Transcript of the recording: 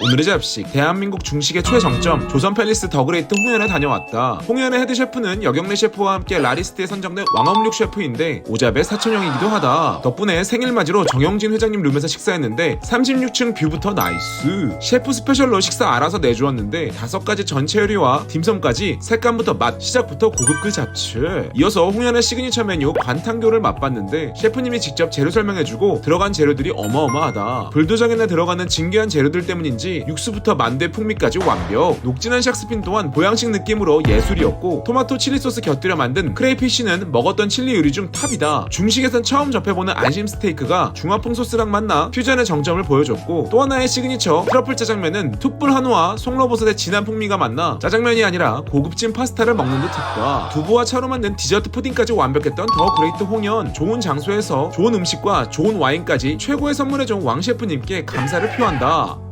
오늘의 잡식 대한민국 중식의 최정점 조선 팰리스 더 그레이트 홍현에 다녀왔다. 홍현의 헤드 셰프는 여경래 셰프와 함께 라리스트에 선정된 왕엄육 셰프인데 오잡의 사촌형이기도 하다. 덕분에 생일 맞이로 정영진 회장님 룸에서 식사했는데 36층 뷰부터 나이스. 셰프 스페셜로 식사 알아서 내주었는데 다섯 가지 전체 요리와 딤섬까지 색감부터 맛, 시작부터 고급 그 잡채. 이어서 홍현의 시그니처 메뉴 관탕교를 맛봤는데 셰프님이 직접 재료 설명해주고 들어간 재료들이 어마어마하다. 불도장에나 들어가는 진귀한 재료들 때문인지 육수부터 만대 풍미까지 완벽. 녹진한 샥스핀 또한 보양식 느낌으로 예술이었고 토마토 칠리 소스 곁들여 만든 크레이피쉬는 먹었던 칠리 요리 중 탑이다. 중식에선 처음 접해보는 안심 스테이크가 중화풍 소스랑 만나 퓨전의 정점을 보여줬고 또 하나의 시그니처 트러플 짜장면은 툭불 한우와 송로버섯의 진한 풍미가 만나 짜장면이 아니라 고급진 파스타를 먹는 듯했다. 두부와 차로 만든 디저트 푸딩까지 완벽했던 더 그레이트 홍연 좋은 장소에서 좋은 음식과 좋은 와인까지 최고의 선물해준 왕 셰프님께 감사를 표한다.